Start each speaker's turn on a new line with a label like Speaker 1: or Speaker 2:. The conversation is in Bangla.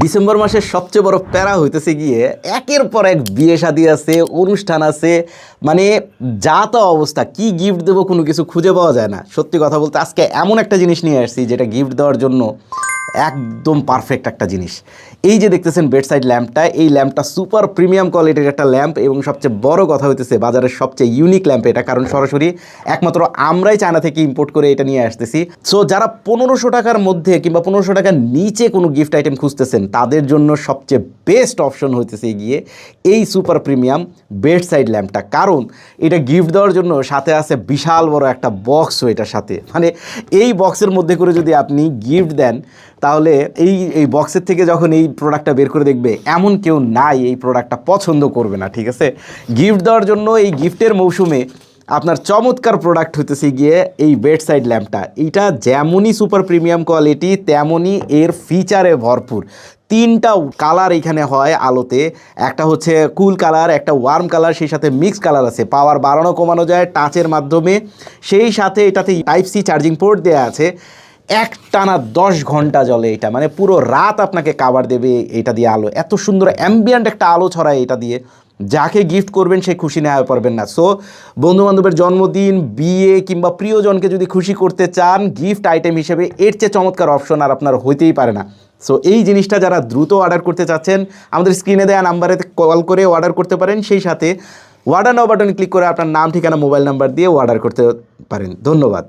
Speaker 1: ডিসেম্বর মাসের সবচেয়ে বড় প্যারা হইতেছে গিয়ে একের পর এক বিয়ে শাদি আছে, অনুষ্ঠান আছে। মানে যা তা অবস্থা, কি গিফট দেবো কোনো কিছু খুঁজে পাওয়া যায় না। সত্যি কথা বলতে আজকে এমন একটা জিনিস নিয়ে আসছি যেটা গিফট দেওয়ার জন্য একদম পারফেক্ট একটা জিনিস। এই যে দেখতেছেন বেডসাইড ল্যাম্পটা এই ল্যাম্পটা সুপার প্রিমিয়াম কোয়ালিটির একটা ল্যাম্প এবং সবচেয়ে বড় কথা হইতেছে বাজারের সবচেয়ে ইউনিক ল্যাম্প এটা, কারণ সরাসরি একমাত্র আমরাই চায়না থেকে ইম্পোর্ট করে এটা নিয়ে আসতেছি। সো যারা পনেরোশো টাকার মধ্যে কিংবা পনেরোশো টাকার নিচে কোনো গিফট আইটেম খুঁজতেছেন, তাদের জন্য সবচেয়ে বেস্ট অপশন হইতেছে গিয়ে এই সুপার প্রিমিয়াম বেড সাইড ল্যাম্পটা কারণ এটা গিফট দেওয়ার জন্য সাথে আছে বিশাল বড় একটা বক্সও এটার সাথে। মানে এই বক্সের মধ্যে করে যদি আপনি গিফট দেন তাহলে এই এই বক্সের থেকে যখন এই প্রোডাক্টটা বের করে দেখবে, এমন কেউ নাই এই প্রোডাক্টটা পছন্দ করবে না, ঠিক আছে? গিফট দেওয়ার জন্য এই গিফটের মৌসুমে আপনার চমৎকার প্রোডাক্ট হইতেছে গিয়ে এই বেড সাইড ল্যাম্পটা এটা যেমনই সুপার প্রিমিয়াম কোয়ালিটি তেমনই এর ফিচারে ভরপুর। তিনটা কালার এখানে হয় আলোতে। একটা হচ্ছে কুল কালার একটা ওয়ার্ম কালার সেই সাথে মিক্স কালার আছে। পাওয়ার বাড়ানো কমানো যায় টাচের মাধ্যমে। সেই সাথে এটাতে টাইপ সি চার্জিং পোর্ট দেওয়া আছে। এক টানা দশ ঘণ্টা জলে এটা। মানে পুরো রাত আপনাকে কাভার দেবে এটা দিয়ে আলো। এত সুন্দর অ্যাম্বিয়ান্ট একটা আলো ছড়ায় এটা দিয়ে। যাকে গিফট করবেন সে খুশি নেওয়া পারবেন না। সো বন্ধু বান্ধবের জন্মদিন, বিয়ে কিংবা প্রিয়জনকে যদি খুশি করতে চান গিফট আইটেম হিসেবে এর চেয়ে চমৎকার অপশন আর আপনার হইতেই পারে না। সো এই জিনিসটা যারা দ্রুত অর্ডার করতে চাচ্ছেন, আমাদের স্ক্রিনে দেওয়া নাম্বারে কল করে অর্ডার করতে পারেন। সেই সাথে অর্ডার নাও বাটনে ক্লিক করে আপনার নাম, ঠিকানা মোবাইল নাম্বার দিয়ে অর্ডার করতে পারেন। ধন্যবাদ।